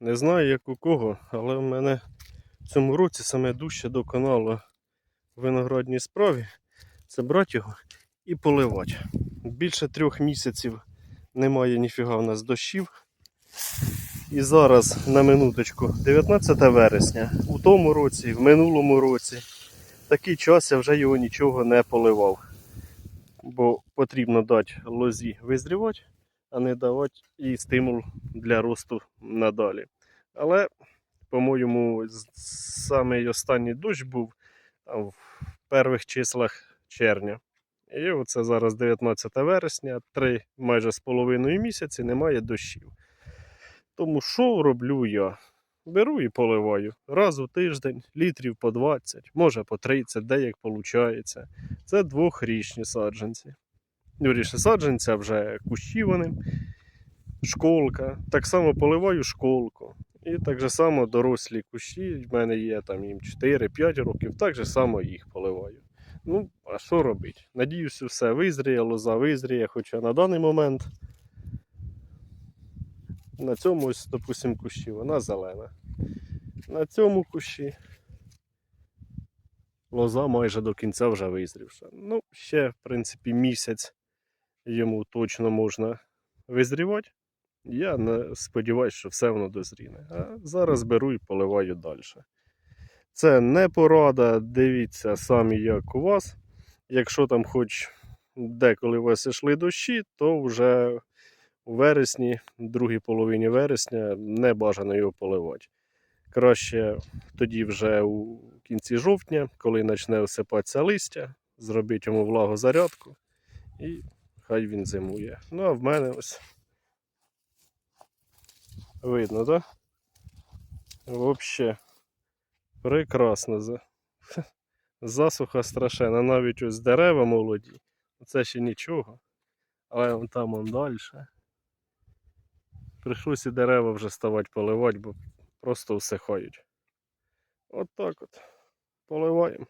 Не знаю, як у кого, але в мене в цьому році саме дужче до каналу виноградній справі це брати його і поливати. Більше трьох місяців немає ніфіга в нас дощів. І зараз на минуточку, 19 вересня, у тому році, в минулому році, такий час я вже його нічого не поливав. Бо потрібно дати лозі визрівати, а не давати їй стимул для росту надалі. Але, по-моєму, самий останній дощ був в перших числах червня. І оце зараз 19 вересня, три майже з половиною місяці немає дощів. Тому що роблю я? Беру і поливаю раз у тиждень, літрів по 20, може по 30, де як виходить. Це двохрічні саджанці. Вірніше, саджанці, а вже кущі вони, школка. Так само поливаю школку. І так же само дорослі кущі, в мене є там їм 4-5 років, так же само їх поливаю. Ну, а що робити? Надіюся, все визріє, лоза визріє, хоча на даний момент на цьому ось, допустим, кущі вона зелена. На цьому кущі лоза майже до кінця вже визрівша. Ну, ще, в принципі, місяць йому точно можна визрівати. Я не сподіваюся, що все воно дозріне. А зараз беру і поливаю далі. Це не порада, дивіться самі, як у вас. Якщо там хоч деколи у вас йшли дощі, то вже у вересні, другій половині вересня, не бажано його поливати. Краще тоді вже у кінці жовтня, коли почне осипатися листя, зробити йому влагозарядку і хай він зимує. Ну а в мене ось видно, так? Взагалі прекрасно. Засуха страшенна, навіть ось дерева молоді. Це ще нічого. Але там он далі. Прийшлося дерева вже ставати поливати, бо просто всихають. От так от. Поливаємо.